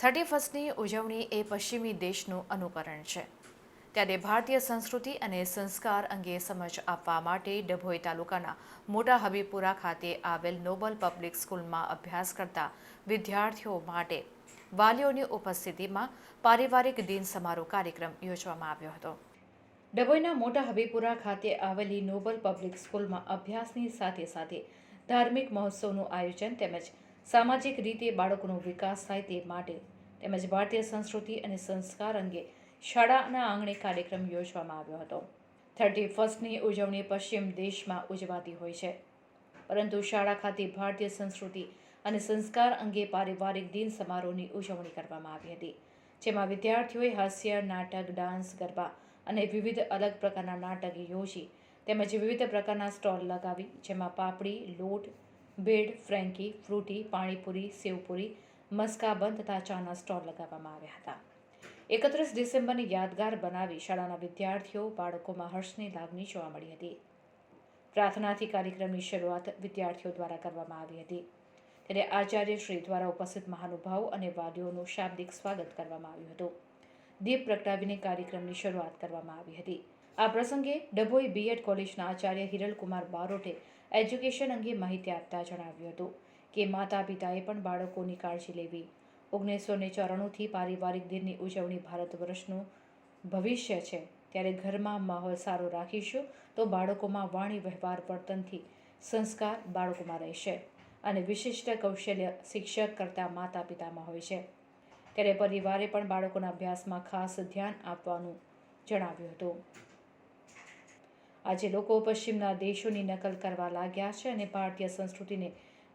Thirty ફર્સ્ટની ઉજવણી એ પશ્ચિમી દેશનું અનુકરણ છે. ત્યારે ભારતીય સંસ્કૃતિ અને સંસ્કાર અંગે સમજ આપવા માટે ડભોઈ તાલુકાના મોટા હબીપુરા ખાતે આવેલ નોબલ પબ્લિક સ્કૂલમાં અભ્યાસ કરતા વિદ્યાર્થીઓ માટે વાલીઓની ઉપસ્થિતિમાં પારિવારિક દિન સમારોહ કાર્યક્રમ યોજવામાં આવ્યો હતો. ડભોઈના મોટા હબીપુરા ખાતે આવેલી નોબલ પબ્લિક સ્કૂલમાં અભ્યાસની સાથે સાથે ધાર્મિક મહોત્સવનું આયોજન તેમજ સામાજિક રીતે બાળકોનો વિકાસ થાય તે માટે તેમજ ભારતીય સંસ્કૃતિ અને સંસ્કાર અંગે શાળાના આંગણે કાર્યક્રમ યોજવામાં આવ્યો હતો. થર્ટી ફર્સ્ટની ઉજવણી પશ્ચિમ દેશમાં ઉજવાતી હોય છે. પરંતુ શાળા ખાતે ભારતીય સંસ્કૃતિ અને સંસ્કાર અંગે પારિવારિક દિન સમારોહની ઉજવણી કરવામાં આવી હતી, જેમાં વિદ્યાર્થીઓએ હાસ્ય, નાટક, ડાન્સ, ગરબા અને વિવિધ અલગ પ્રકારના નાટક યોજી તેમજ વિવિધ પ્રકારના સ્ટોલ લગાવી, જેમાં પાપડી, લોટ, બેડ, ફ્રેન્કી, ફ્રૂટી, પાણીપુરી, સેવપુરી મસ્કાબંધ તથા ચાના સ્ટોલ લગાવવામાં આવ્યા હતા. એકત્રીસ ડિસેમ્બરની યાદગાર બનાવી શાળાના વિદ્યાર્થીઓ બાળકોમાં હર્ષની લાગણી જોવા મળી હતી. પ્રાર્થનાથી કાર્યક્રમની શરૂઆત વિદ્યાર્થીઓ દ્વારા કરવામાં આવી હતી. ત્યારે આચાર્ય શ્રી દ્વારા ઉપસ્થિત મહાનુભાવો અને વાલીઓનું શાબ્દિક સ્વાગત કરવામાં આવ્યું હતું. દીપ પ્રગટાવીને કાર્યક્રમની શરૂઆત કરવામાં આવી હતી. આ પ્રસંગે ડભોઈ બીએડ કોલેજના આચાર્ય હિરલકુમાર બારોટે એજ્યુકેશન અંગે માહિતી આપતા જણાવ્યું હતું કે માતા પિતાએ પણ બાળકોની કાળજી લેવી. ઓગણીસો ને ચોરાણુંથી પારિવારિક દિનની ઉજવણી ભારત વર્ષનું ભવિષ્ય છે. ત્યારે ઘરમાં માહોલ સારો રાખીશું તો બાળકોમાં વાણી વ્યવહાર વર્તનથી સંસ્કાર બાળકોમાં રહેશે અને વિશિષ્ટ કૌશલ્ય શિક્ષક કરતાં માતા પિતામાં હોય છે. ત્યારે પરિવારે પણ બાળકોના અભ્યાસમાં ખાસ ધ્યાન આપવાનું જણાવ્યું હતું. આજે લોકો પશ્ચિમના દેશોની નકલ કરવા લાગ્યા છે અને ભારતીય સંસ્કૃતિને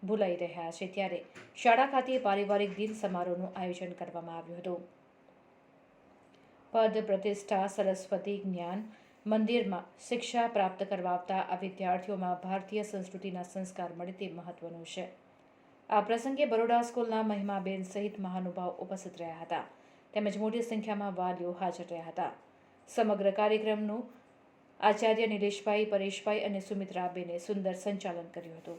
ભૂલાઈ રહ્યા છે ત્યારે શાળા ખાતે પારિવારિક દિન સમારોહનું આયોજન કરવામાં આવ્યું હતું. પદ પ્રતિષ્ઠા, સરસ્વતી જ્ઞાન, મંદિરમાં શિક્ષા પ્રાપ્ત કરવા આવતા આ વિદ્યાર્થીઓમાં ભારતીય સંસ્કૃતિના સંસ્કાર મળે તે મહત્વનું છે. આ પ્રસંગે બરોડા સ્કૂલના મહિમાબેન સહિત મહાનુભાવ ઉપસ્થિત રહ્યા હતા. તેમજ મોટી સંખ્યામાં વાલીઓ હાજર રહ્યા હતા. સમગ્ર કાર્યક્રમનું આચાર્ય નિલેશભાઈ પરેશભાઈ અને સુમિત્રાબેને સુંદર સંચાલન કર્યું હતું.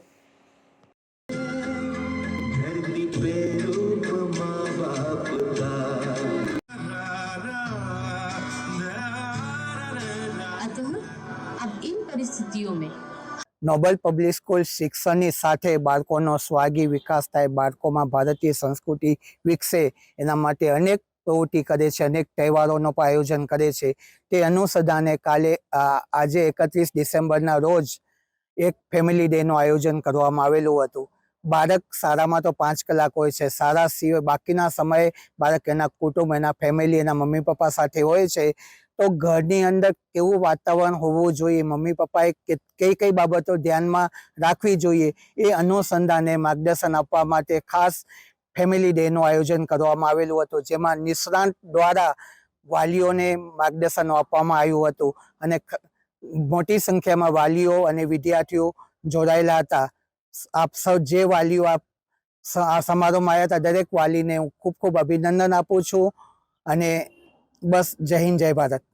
નોબલ પબ્લિક સ્કૂલ શિક્ષણની સાથે બાળકોનો સ્વાગી વિકાસ થાય બાળકોમાં ભારતીય સંસ્કૃતિ વિકસે એના માટે અનેક પ્રવૃત્તિ કરે છે, અનેક તહેવારોનો પણ આયોજન કરે છે. તે અનુસંધાને કાલે આજે એકત્રીસ ડિસેમ્બરના રોજ એક ફેમિલી ડેનું આયોજન કરવામાં આવેલું હતું. બાળક શાળામાં તો પાંચ કલાક હોય છે. સારા સિવાય બાકીના સમયે બાળક એના કુટુંબ, એના ફેમિલી, એના મમ્મી પપ્પા સાથે હોય છે. તો ઘરની અંદર કેવું વાતાવરણ હોવું જોઈએ? મમ્મી પપ્પાએ કઈ કઈ બાબતો ધ્યાનમાં રાખવી જોઈએ? એ અનુસંધાને માર્ગદર્શન આપવા માટે ખાસ ફેમિલી ડેનું આયોજન કરવામાં આવેલું હતું, જેમાં નિષ્ણાંત દ્વારા વાલીઓને માર્ગદર્શન આપવામાં આવ્યું હતું અને મોટી સંખ્યામાં વાલીઓ અને વિદ્યાર્થીઓ જોડાયેલા હતા. આપ સૌ જે વાલીઓ આપ આ સમારોહમાં આવ્યા હતા, દરેક વાલીને હું ખૂબ ખૂબ અભિનંદન આપું છું અને બસ જય હિન્દ, જય ભારત.